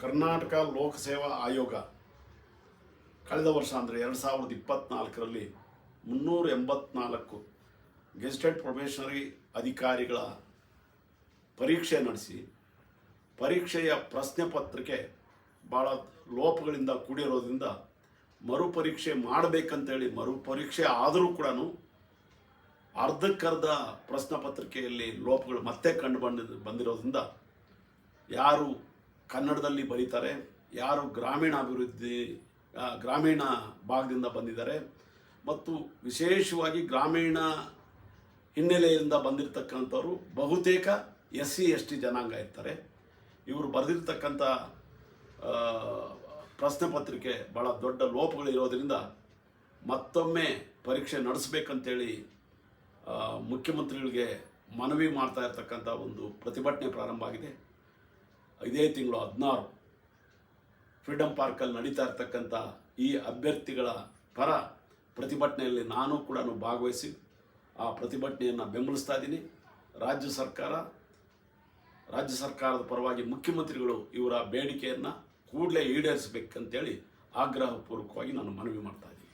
ಕರ್ನಾಟಕ ಲೋಕಸೇವಾ ಆಯೋಗ ಕಳೆದ ವರ್ಷ ಅಂದರೆ ಎರಡು ಸಾವಿರದ ಇಪ್ಪತ್ತ್ನಾಲ್ಕರಲ್ಲಿ ಮುನ್ನೂರ ಎಂಬತ್ನಾಲ್ಕು ಗೆಸ್ಟೆಡ್ ಪ್ರೊಬೇಷನರಿ ಅಧಿಕಾರಿಗಳ ಪರೀಕ್ಷೆ ನಡೆಸಿ ಪರೀಕ್ಷೆಯ ಪ್ರಶ್ನೆ ಪತ್ರಿಕೆ ಭಾಳ ಲೋಪಗಳಿಂದ ಕೂಡಿರೋದ್ರಿಂದ ಮರುಪರೀಕ್ಷೆ ಮಾಡಬೇಕಂತೇಳಿ ಮರುಪರೀಕ್ಷೆ ಆದರೂ ಕೂಡ ಅರ್ಧಕ್ಕರ್ಧ ಪ್ರಶ್ನೆ ಪತ್ರಿಕೆಯಲ್ಲಿ ಲೋಪಗಳು ಮತ್ತೆ ಕಂಡು ಬಂದ ಬಂದಿರೋದ್ರಿಂದ ಯಾರು ಕನ್ನಡದಲ್ಲಿ ಬರೀತಾರೆ, ಯಾರು ಗ್ರಾಮೀಣ ಅಭಿವೃದ್ಧಿ ಗ್ರಾಮೀಣ ಭಾಗದಿಂದ ಬಂದಿದ್ದಾರೆ. ಮತ್ತು ವಿಶೇಷವಾಗಿ ಗ್ರಾಮೀಣ ಹಿನ್ನೆಲೆಯಿಂದ ಬಂದಿರತಕ್ಕಂಥವ್ರು ಬಹುತೇಕ ಎಸ್ ಸಿ ಎಸ್ ಜನಾಂಗ ಇರ್ತಾರೆ. ಇವರು ಬರೆದಿರ್ತಕ್ಕಂಥ ಪ್ರಶ್ನೆ ಪತ್ರಿಕೆ ಭಾಳ ದೊಡ್ಡ ಲೋಪಗಳಿರೋದರಿಂದ ಮತ್ತೊಮ್ಮೆ ಪರೀಕ್ಷೆ ನಡೆಸಬೇಕಂತೇಳಿ ಮುಖ್ಯಮಂತ್ರಿಗಳಿಗೆ ಮನವಿ ಮಾಡ್ತಾ ಇರ್ತಕ್ಕಂಥ ಒಂದು ಪ್ರತಿಭಟನೆ ಪ್ರಾರಂಭ ಆಗಿದೆ. ಇದೇ ತಿಂಗಳು ಹದಿನಾರು ಫ್ರೀಡಮ್ ಪಾರ್ಕಲ್ಲಿ ನಡೀತಾ ಇರ್ತಕ್ಕಂಥ ಈ ಅಭ್ಯರ್ಥಿಗಳ ಪರ ಪ್ರತಿಭಟನೆಯಲ್ಲಿ ನಾನು ಕೂಡ ಭಾಗವಹಿಸಿ ಆ ಪ್ರತಿಭಟನೆಯನ್ನು ಬೆಂಬಲಿಸ್ತಾ ಇದ್ದೀನಿ. ರಾಜ್ಯ ಸರ್ಕಾರ, ರಾಜ್ಯ ಸರ್ಕಾರದ ಪರವಾಗಿ ಮುಖ್ಯಮಂತ್ರಿಗಳು ಇವರ ಬೇಡಿಕೆಯನ್ನು ಕೂಡಲೇ ಈಡೇರಿಸಬೇಕಂತೇಳಿ ಆಗ್ರಹಪೂರ್ವಕವಾಗಿ ನಾನು ಮನವಿ ಮಾಡ್ತಾ ಇದ್ದೀನಿ.